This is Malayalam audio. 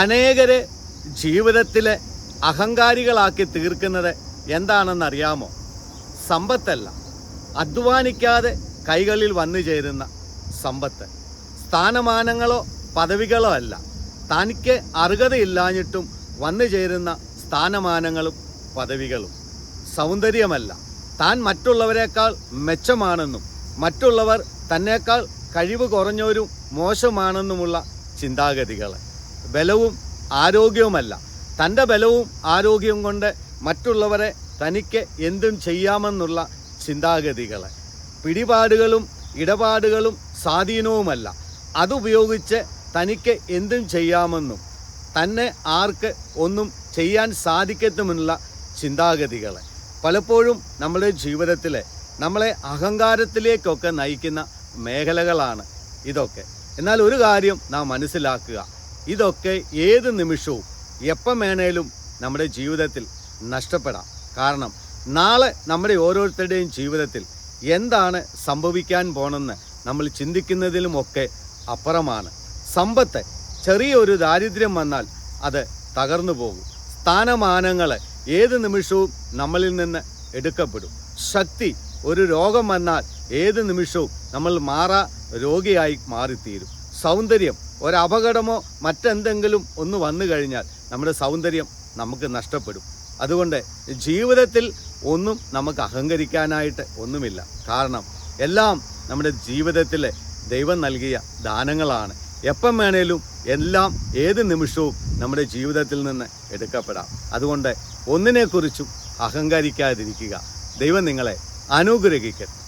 അനേകരെ ജീവിതത്തിലെ അഹങ്കാരികളാക്കി തീർക്കുന്നത് എന്താണെന്ന് അറിയാമോ സമ്പത്തല്ല. അധ്വാനിക്കാതെ കൈകളിൽ വന്നു ചേരുന്ന സമ്പത്ത്. സ്ഥാനമാനങ്ങളോ പദവികളോ അല്ല. തനിക്ക് അർഹതയില്ലാഞ്ഞിട്ടും വന്നു ചേരുന്ന സ്ഥാനമാനങ്ങളും പദവികളും. സൗന്ദര്യമല്ല. താൻ മറ്റുള്ളവരെക്കാൾ മെച്ചമാണെന്നും മറ്റുള്ളവർ തന്നേക്കാൾ കഴിവ് കുറഞ്ഞവരും മോശമാണെന്നുമുള്ള ചിന്താഗതികൾ ബലവും ആരോഗ്യവുമല്ല. തന്റെ ബലവും ആരോഗ്യവും കൊണ്ട് മറ്റുള്ളവരെ തനിക്ക് എന്തും ചെയ്യാമെന്നുള്ള ചിന്താഗതികൾ പിടിപാടുകളും ഇടപാടുകളും സ്വാധീനവുമല്ല. അതുപയോഗിച്ച് തനിക്ക് എന്തും ചെയ്യാമെന്നും തന്നെ ആർക്ക് ഒന്നും ചെയ്യാൻ സാധിക്കത്തുമെന്നുള്ള ചിന്താഗതികൾ പലപ്പോഴും നമ്മുടെ ജീവിതത്തിൽ നമ്മളെ അഹങ്കാരത്തിലേക്കൊക്കെ നയിക്കുന്ന മേഖലകളാണ് ഇതൊക്കെ. എന്നാൽ ഒരു കാര്യം നാം മനസ്സിലാക്കുക. ഇതൊക്കെ ഏത് നിമിഷവും എപ്പം വേണേലും നമ്മുടെ ജീവിതത്തിൽ നഷ്ടപ്പെടാം. കാരണം നാളെ നമ്മുടെ ഓരോരുത്തരുടെയും ജീവിതത്തിൽ എന്താണ് സംഭവിക്കാൻ പോണെന്ന് നമ്മൾ ചിന്തിക്കുന്നതിലുമൊക്കെ അപ്പുറമാണ്. സമ്പത്ത് ചെറിയൊരു ദാരിദ്ര്യം വന്നാൽ അത് തകർന്നു പോകും. സ്ഥാനമാനങ്ങൾ ഏത് നിമിഷവും നമ്മളിൽ നിന്ന് എടുക്കപ്പെടും. ശക്തി ഒരു രോഗം വന്നാൽ ഏത് നിമിഷവും നമ്മൾ മാറാ രോഗിയായി മാറിത്തീരും. സൗന്ദര്യം ഒരപകടമോ മറ്റെന്തെങ്കിലും ഒന്ന് വന്നു കഴിഞ്ഞാൽ നമ്മുടെ സൗന്ദര്യം നമുക്ക് നഷ്ടപ്പെടും. അതുകൊണ്ട് ജീവിതത്തിൽ ഒന്നും നമുക്ക് അഹങ്കരിക്കാനായിട്ട് ഒന്നുമില്ല. കാരണം എല്ലാം നമ്മുടെ ജീവിതത്തിലെ ദൈവം നൽകിയ ദാനങ്ങളാണ്. എപ്പം വേണേലും എല്ലാം ഏത് നിമിഷവും നമ്മുടെ ജീവിതത്തിൽ നിന്ന് എടുക്കപ്പെടാം. അതുകൊണ്ട് ഒന്നിനെക്കുറിച്ചും അഹങ്കരിക്കാതിരിക്കുക. ദൈവം നിങ്ങളെ അനുഗ്രഹിക്കട്ടെ.